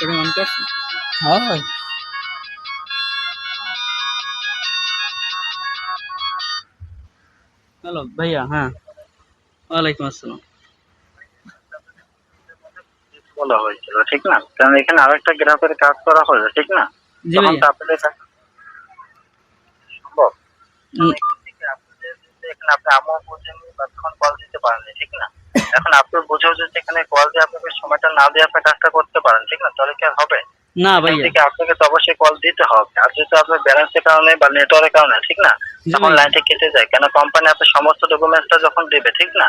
এটা অন করছ। হয়। হ্যালো ভাইয়া হ্যাঁ। ওয়ালাইকুম আসসালাম। বলা হয়েছিল ঠিক না? কারণ এখানে আরেকটা গ্রাফের কাজ করা হয়েছে ঠিক না? জি ভাইয়া। আপনাদের সম্ভব। এখানে আপনি আমও বোঝেননি বা তখন কল দিতে পারেননি ঠিক না? এখন আপনার বুঝেও যদি এখানে কল দিয়ে আপনাকে সময়টা না দিয়ে আপনার কাজটা করতে পারেন ঠিক না? তাহলে কি আর হবে? না ভাইয়া। থেকে আপনাকে তো অবশ্যই কল দিতে হবে। আর যেহেতু আপনার ব্যালেন্সের কারণে বা নেটওয়ার্কের কারণে ঠিক না? তখন লাইনটা কেটে যায়। কেন কোম্পানি আপনার সমস্ত ডকুমেন্টসটা যখন দিবে ঠিক না?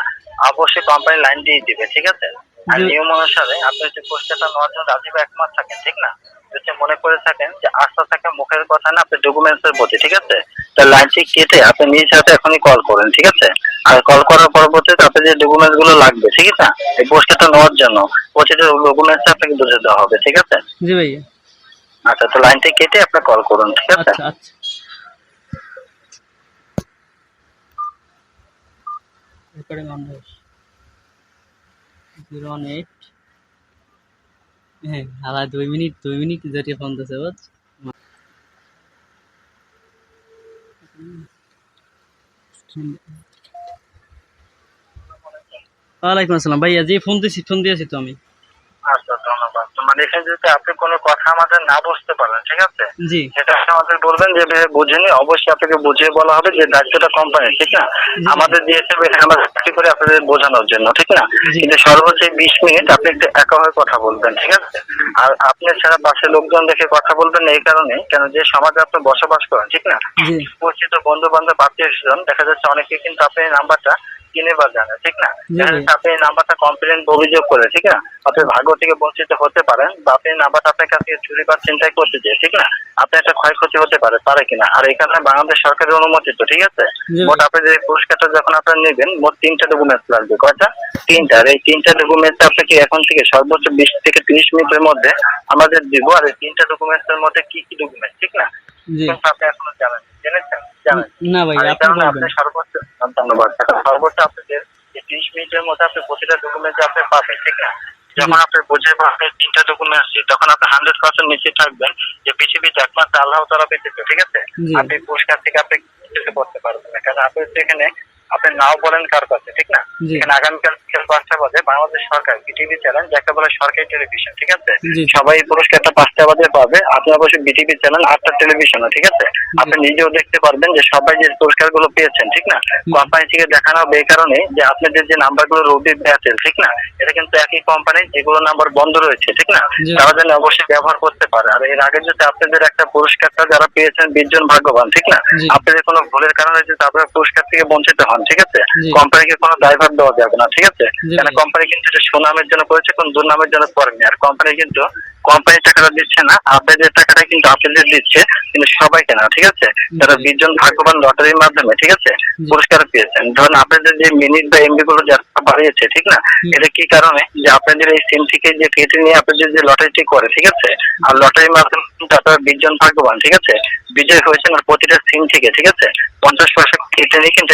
অবশ্যই কোম্পানি লাইন দিয়ে দিবে ঠিক আছে? আর নিয়ম অনুসারে আপনি যদি পোস্টারটা নেওয়ার জন্য রাজি বা একমত থাকেন ঠিক না? যদি মনে করে থাকেন যে আস্থা থাকে মুখের কথা না আপনি ডকুমেন্টস এর প্রতি ঠিক আছে? তো লাইনটি কেটে আপনি নিজ হাতে এখনই কল করেন ঠিক আছে? আর কল করার পরবর্তীতে তাতে যে ডকুমেন্টসগুলো লাগবে ঠিক আছে? এই পোস্টারটা নেওয়ার জন্য। প্রতিটা ডকুমেন্টস আপনাকে বুঝে দেওয়া হবে ঠিক আছে? জি ভাইয়া। আচ্ছা তো লাইনটি কেটে আপনি কল করুন ঠিক আছে? আচ্ছা আচ্ছা। রেকর্ডিং অন জিরো এইট হ্যাঁ আলা দুই মিনিট দুই মিনিট যেটি ফোন দিছে বুঝ? ওয়ালাইকুম আসসালাম। ভাইয়া জি ফোন দিয়েছি ফোন দিয়েছি তো আমি। আচ্ছা ধন্যবাদ। মানে এখানে যদি আপনি কোনো কথা আমাদের না বুঝতে পারেন ঠিক আছে? জি। সেটা আমাদের বলবেন যে বুঝিনি অবশ্যই আপনাকে বুঝিয়ে বলা হবে যে দায়িত্বটা কোম্পানি ঠিক না? আমাদের দিয়েছে আমরা চাকরি করে আপনাদের বোঝানোর জন্য ঠিক না? কিন্তু সর্বোচ্চ বিশ মিনিট আপনি একটু একা হয়ে কথা বলবেন ঠিক আছে? আর আপনি ছাড়া পাশে লোকজন দেখে কথা বলবেন এই কারণে কেন যে সমাজে আপনি বসবাস করেন ঠিক না? পরিচিত বন্ধু বান্ধব আত্মীয় স্বজন দেখা যাচ্ছে অনেকে কিন্তু আপনি নাম্বারটা কিনে বা জানে ঠিক না? আপনি নাম্বারটা কমপ্লেন অভিযোগ করে ঠিক না? আপনি ভাগ্য থেকে বঞ্চিত হতে পারেন বা আপনি নাম্বারটা আপনার কাছ চুরি বা চিন্তাই করতে চাই ঠিক না? আপনার একটা ক্ষয়ক্ষতি হতে পারে পারে কিনা? আর এখানে বাংলাদেশ সরকারের অনুমোদিত ঠিক আছে? মোট আপনি যে পুরস্কারটা যখন আপনারা নেবেন মোট তিনটা ডকুমেন্টস লাগবে কয়টা? তিনটা। আর এই তিনটা ডকুমেন্টস আপনাকে এখন থেকে সর্বোচ্চ বিশ থেকে তিরিশ মিনিটের মধ্যে আমাদের দিব আর এই তিনটা ডকুমেন্টস এর মধ্যে কি কি ডকুমেন্টস ঠিক না? আপনি এখনও জানেন জেনেছেন? জানেন না। আর আপনি আপনি সর্বোচ্চ ধন্যবাদ। সর্বোচ্চ তিরিশ মিনিটের মধ্যে আপনি প্রতিটা ডকুমেন্ট আপনি পাবেন ঠিক না যখন আপনি বুঝে পাবেন তিনটা ডকুমেন্ট আছে তখন আপনি হান্ড্রেড পার্সেন্ট নিশ্চিত থাকবেন যে পৃথিবীতে একমাত্র আল্লাহ তারা ব্যতীত ঠিক আছে? আপনি পুরস্কার থেকে আপনি কিছু করতে পারবেন না। কারণ আপনি তো এখানে আপনি নাও বলেন কার কাছে ঠিক না? এখানে আগামীকাল বিকেল পাঁচটা বাজে বাংলাদেশ সরকার বিটিভি চ্যানেল যাকে বলে সরকারি টেলিভিশন ঠিক আছে? সবাই এই পুরস্কারটা পাঁচটা বাজে পাবে আপনি অবশ্যই বিটিভি চ্যানেল আটটা টেলিভিশন ঠিক আছে? আপনি নিজেও দেখতে পারবেন যে সবাই যে পুরস্কারগুলো পেয়েছেন ঠিক না? কোম্পানি থেকে দেখানো হবে এই কারণে যে আপনাদের যে নাম্বারগুলো রবি ব্যাচের ঠিক না? এটা কিন্তু একই কোম্পানি যেগুলো নাম্বার বন্ধ রয়েছে ঠিক না? তারা যেন অবশ্যই ব্যবহার করতে পারে। আর এর আগে যদি আপনাদের একটা পুরস্কারটা যারা পেয়েছেন বিশ জন ভাগ্যবান ঠিক না? আপনাদের কোনো ভুলের কারণে যদি আপনারা পুরস্কার থেকে বঞ্চিত হন। ঠিক আছে? কোম্পানিকে কোনো দায়ভার দেওয়া যাবে না ঠিক আছে? কেন কোম্পানি কিন্তু এটা সুনামের জন্য করেছে কোন দুর্নামের জন্য করেনি। আর কোম্পানি কিন্তু কোম্পানি টাকাটা দিচ্ছে না আপনাদের টাকাটা কিন্তু আপনাদের দিচ্ছে কিন্তু সবাইকে না ঠিক আছে? যারা জি। বিশ জন ভাগ্যবান লটারির মাধ্যমে ঠিক আছে? পুরস্কার পেয়েছেন। ধরুন আপনাদের যে মিনিট বা এমবি গুলো যারা বাড়িয়েছে ঠিক না। এটা কি কারণে? যে আপনাদের এই সিম থেকে যে কেটে নিয়ে আপনাদের যে লটারিটি করে ঠিক আছে? আর লটারির মাধ্যমে কিন্তু আপনারা বিশ জন ভাগ্যবান ঠিক আছে? বিজয় হয়েছেন আর প্রতিটা সিম থেকে ঠিক আছে? পঞ্চাশ পয়সা কেটে নিয়ে কিন্তু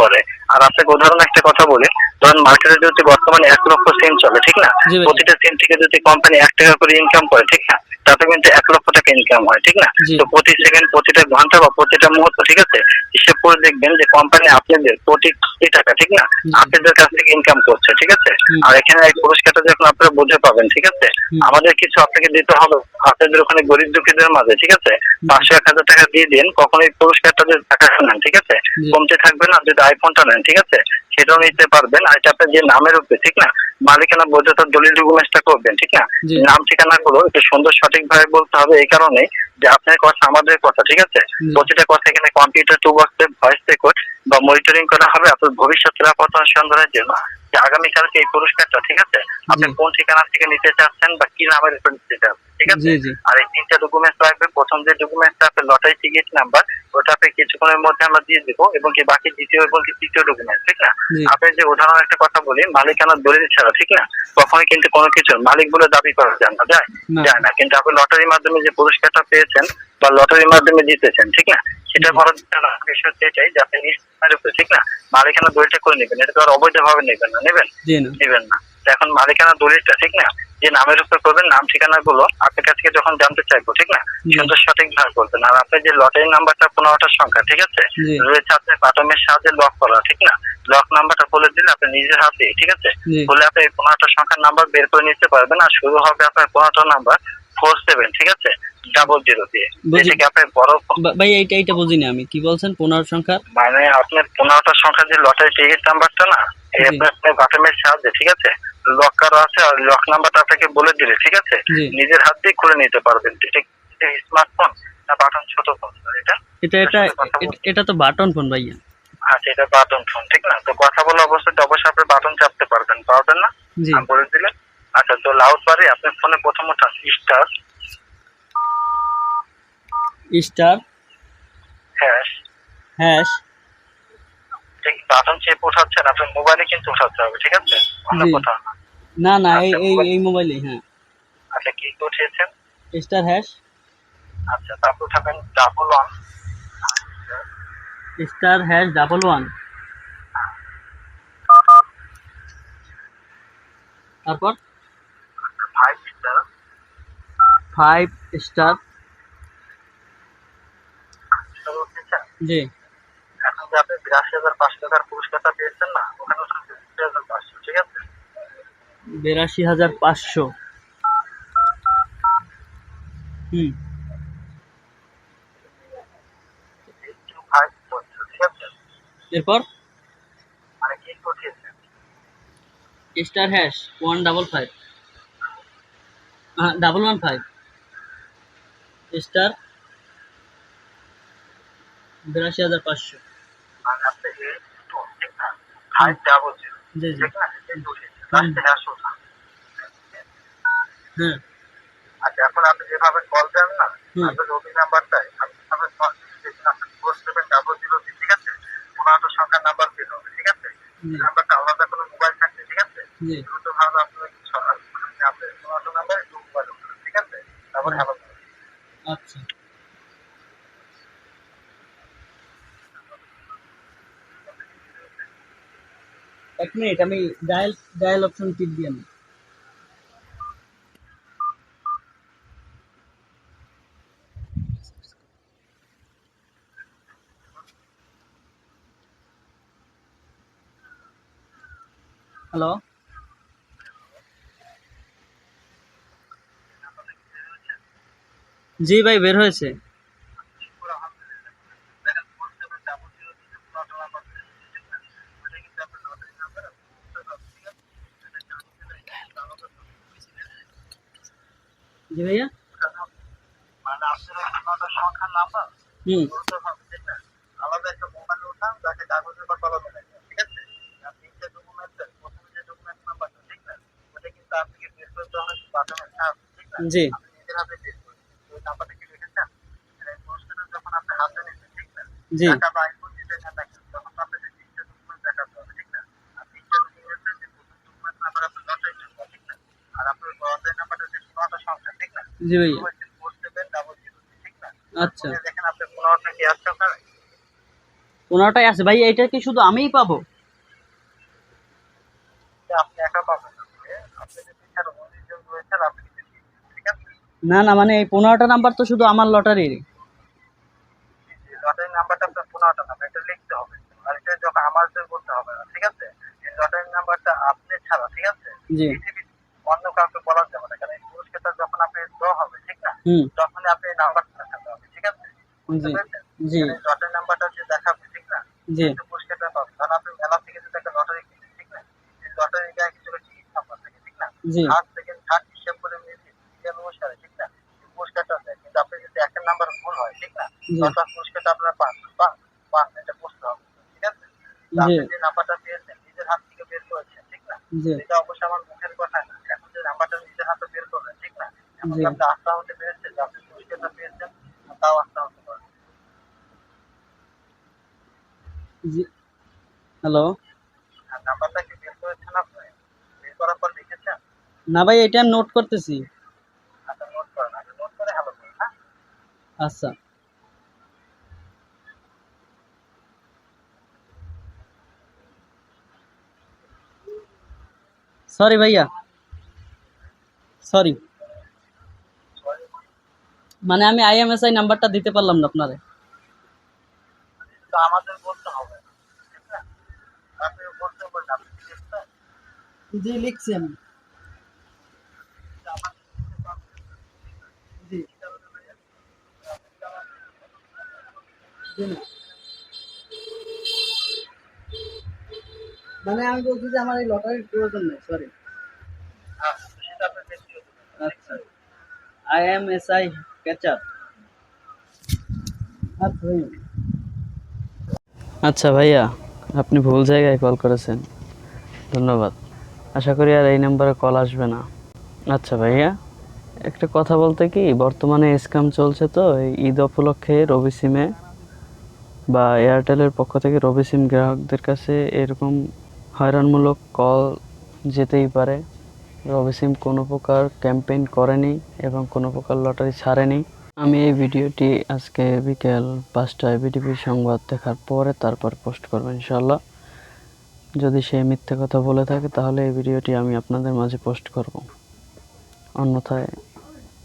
করে। আর আপনাকে উদাহরণ একটা কথা বলি ধরুন মার্কেটে যদি বর্তমানে এক লক্ষ সিম চলে ঠিক না? প্রতিটা সিম থেকে যদি কোম্পানি এক টাকা করে ইনকাম করে ঠিক না? তাতে কিন্তু এক লক্ষ টাকা ইনকাম হয় ঠিক না? তো প্রতি সেকেন্ড প্রতিটা ঘণ্টা বা প্রতিটা মুহূর্ত ঠিক আছে? হিসেব করে দেখবেন যে কোম্পানি আপনাদের প্রতি টাকা ঠিক না। আপনাদের কাছ থেকে ইনকাম করছে ঠিক আছে? আর এখানে এই পুরস্কারটা যখন আপনারা বুঝে পাবেন ঠিক আছে? আমাদের কিছু আপনাকে দিতে হবে। আপনাদের ওখানে গরিব দুঃখীদের মাঝে ঠিক আছে? পাঁচশো এক হাজার টাকা দিয়ে দিন কখন এই পুরস্কারটা যদি টাকা নেন ঠিক আছে? কমতে থাকবে না যদি আইফোনটা নেন ঠিক আছে? সেটাও নিতে পারবেন। আর এটা আপনার যে নামের উপরে ঠিক না? মালিকানা বোঝা তার দলিল ডকুমেন্টসটা করবেন ঠিক না? নাম ঠিকানা গুলো একটু সুন্দর সঠিক ভাবে বলতে হবে এই কারণে যে আপনার কথা আমাদের কথা ঠিক আছে? প্রতিটা কথা এখানে কম্পিউটার টু বক্সে ভয়েস রেকর্ড বা মনিটরিং করা হবে আপনার ভবিষ্যৎ নিরাপত্তা সন্ধানের জন্য। যে আগামীকালকে এই পুরস্কারটা ঠিক আছে? আপনি কোন ঠিকানা থেকে নিতে চাচ্ছেন বা কি নামের উপর নিতে চাচ্ছেন ঠিক আছে? আর এই তিনটা ডকুমেন্টস লাগবে। প্রথম যে ডকুমেন্টসটা আপনার লটারি টিকিট নাম্বার ওটা আপনি কিছুক্ষণের মধ্যে আমরা দিয়ে দেবো এবং কি বাকি দ্বিতীয় এবং কি তৃতীয় ডকুমেন্ট ঠিক না? আপনি যে উদাহরণ একটা কথা বলি মালিকানার দলিল ছাড়া ঠিক না? কখনোই কিন্তু কোনো কিছু মালিক বলে দাবি করা যায় না যায়? না। যায় না। কিন্তু আপনি লটারির মাধ্যমে যে পুরস্কারটা পেয়েছেন বা লটারির মাধ্যমে জিতেছেন ঠিক না? সেটা। করার বিষয় এটাই যে আপনি উপরে ঠিক না? মালিকানা দলিলটা করে নেবেন এটা তো আর অবৈধভাবে নেবেন না নেবেন? নেবেন না। এখন মালিকানা দলিলটা ঠিক না? যে নামের উপর করবেন নাম ঠিকানা গুলো আপনার কাছ থেকে যখন জানতে চাইব ঠিক না। সুন্দর সঠিক ভাবে করবেন আর আপনার যে লটারি নাম্বারটা পনেরোটা সংখ্যা ঠিক আছে? রয়েছে আপনার বাটনের সাহায্যে লক করা ঠিক না? লক নাম্বারটা বলে দিলে আপনি নিজের হাতে ঠিক আছে? বলে আপনি পনেরোটা সংখ্যার নাম্বার বের করে নিতে পারবেন আর শুরু হবে আপনার পনেরোটা নাম্বার ফোর সেভেন ঠিক আছে? ডাবল জিরো দিয়ে। আপনার বড় ভাই এইটা এইটা বুঝিনি আমি। কি বলছেন? পনেরো সংখ্যা মানে আপনার পনেরোটা সংখ্যা যে লটারি টিকিট নাম্বারটা না এই। আপনার বাটনের সাহায্যে ঠিক আছে? লক করা আছে আর লক নাম্বারটা আপনাকে বলে দিলে ঠিক আছে? নিজের হাত দিয়ে খুলে নিতে পারবেন। এটা স্মার্টফোন না বাটন ছোট ফোন এটা? এটা এটা এটা তো বাটন ফোন ভাইয়া। আচ্ছা এটা বাটন ফোন ঠিক না? তো কথা বলা অবস্থায় অবশ্যই আপনি বাটন চাপতে পারবেন পারবেন না? বলে দিলেন আচ্ছা তো লাউড বারে আপনার ফোনে প্রথম উঠান স্টার স্টার? হ্যাশ। হ্যাশ। ঠিক বাটন চেপ উঠাচ্ছেন আপনার মোবাইলে কিন্তু উঠাতে হবে ঠিক আছে? অন্য জি। কোথাও না। না না এই এই এই মোবাইলে হ্যাঁ। আচ্ছা কি উঠিয়েছেন? Star hash? আচ্ছা তারপর উঠাবেন double one star hash double one তারপর? ফাইভ স্টার ফাইভ স্টার জি। আপনি বিরাশি হাজার পাঁচশো টাকার পুরস্কারটা পেয়েছেন না ওখানে বিরাশি হাজার পাঁচশো ঠিক আছে? বিরাশি হাজার পাঁচশো। হুম। এরপর? মানে star hash one double five. Double one five. Star বিরাশি হাজার পাঁচশো। জি জি। হ্যাঁ। আচ্ছা এখন আপনি যেভাবে কল দেন না আপনার রবি নাম্বারটাই আপনি ডাবল জিরো ঠিক আছে? পনেরোটা সংখ্যার নাম্বার বের হবে ঠিক আছে? নাম্বারটা আলাদা কোনো মোবাইল থাকছে ঠিক আছে জি দ্রুত ভাবে আপনি ওই ছ- মানে আপনি পনেরোটা নাম্বার একটু মোবাইল ঠিক আছে তারপর হ্যালো আচ্ছা এক মিনিট আমি ডায়াল ডায়াল অপশন টিপ দিয়ে নিই হ্যালো জি ভাই বের হয়েছে দেখেন ফোর সেভেন ডাবল জিরো পনেরোটা নাম্বার ওটা কিন্তু আপনার লটারি নাম্বার ঠিক আছে জি ভাইয়া। হুম। আলাদা একটা মোবাইল উঠান যাকে কাগজের বা কলমে আপনি যে ডকুমেন্ট প্রথমে যে ডকুমেন্ট ঠিক না ওটা কিন্তু আপনাকে বের করতে হবে সাহায্যে ঠিক না জি। নিজের হাতে বের করবেন ওই যখন আপনি হাতে নিচ্ছেন ঠিক না জি বা আইফোন দিতে না দেখেন তখন তো আপনাকে তিনটে ডকুমেন্ট দেখাতে হবে ঠিক না আর তিনটে ডকুমেন্টের যে প্রথম ডকুমেন্ট নাম্বার আপনার লটারি নাম্বার ঠিক না আর আপনার লটারি নাম্বারটা হচ্ছে পনেরোটা সংখ্যা ঠিক না জি ভাইয়া আচ্ছা। পনেরোটাই আছে। ভাই এটা কি শুধু আমিই পাবো? না। না মানে এই পনেরোটা নাম্বার তো শুধু আমার লটারির লটারি নাম্বারটা আপনার পনেরোটা নাম্বার এটা লিখতে হবে আর এটা যখন আমার বলতে হবে না ঠিক আছে এই লটারি নাম্বারটা আপনি ছাড়া ঠিক আছে জি অন্য কাউকে বলা যাবে না। যখন আপনি দেওয়া হবে ঠিক না? হুম। তখনই আপনি এই নাম্বারটা দেখাতে হবে ঠিক আছে? জি জি। লটারি নাম্বারটা যে দেখাবে ঠিক না? জি। কিন্তু পুরস্কারটা পাবেন কারণ আপনি মেলা থেকে যদি একটা লটারি কিনেন ঠিক না? এই লটারি গায়ে কিছু টিকিট নাম্বার থাকে ঠিক না? জি। থার্ড সেকেন্ড থার্ড হিসাব করে নিয়েছি সেই অনুসারে ঠিক না? পুরস্কারটা দেয় কিন্তু আপনি যদি একটা নাম্বার ভুল হয় ঠিক না? তখন পুরস্কারটা আপনার পান পান পান এটা বুঝতে হবে ঠিক আছে? আপনি যে নাম্বারটা পেয়েছেন নিজের হাত থেকে বের করেছেন ঠিক না? জি এটা অবশ্যই আমার মুখের কথা না এখন যে নাম্বারটা নিজের হাতে বের করলেন ঠিক না এখন জি। আপনি আস্থা হতে পেরেছেন আপনি পুরস্কারটা পেয়েছেন তাও আস্থা হতে পারেন জি। হ্যালো নাম্বারটা কি বের করেছেন আপনি? বের করার পর লিখেছেন? না ভাই এটা আমি নোট করতেছি। আচ্ছা নোট করেন আগে নোট করে হ্যালো বলুন হ্যাঁ? আচ্ছা। সরি ভাইয়া। সরি মানে আমি আইএমএসআই নাম্বারটা দিতে পারলাম না আপনারে। তো আমাদের বলতে হবে। ঠিক না আপনি বলতে পারেন আপনি কি লিখছেন? জি লিখছি আমি। মানে আমি বলছি যে আমার এই লটারির প্রয়োজন নেই সরি হ্যাঁ, আচ্ছা। আই এম এস আই আচ্ছা ভাইয়া, আপনি ভুল জায়গায় কল করেছেন। ধন্যবাদ। আশা করি আর এই নাম্বারে কল আসবে না। আচ্ছা ভাইয়া, একটা কথা বলতে কি, বর্তমানে স্ক্যাম চলছে তো ঈদ উপলক্ষে রবি সিমে বা এয়ারটেলের পক্ষ থেকে রবি সিম গ্রাহকদের কাছে এরকম হয়রানমূলক কল যেতেই পারে। রবি সিম কোনো প্রকার ক্যাম্পেইন করেনি এবং কোনো প্রকার লটারি ছাড়েনি। আমি এই ভিডিওটি আজকে বিকেল পাঁচটায় বিটিভি সংবাদ দেখার পরে তারপর পোস্ট করব ইনশাল্লাহ যদি সে মিথ্যে কথা বলে থাকে, তাহলে এই ভিডিওটি আমি আপনাদের মাঝে পোস্ট করব। অন্যথায়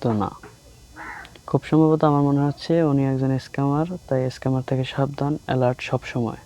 তো না। খুব সম্ভবত আমার মনে হচ্ছে উনি একজন স্ক্যামার, তাই স্ক্যামার থেকে সাবধান, অ্যালার্ট সব সময়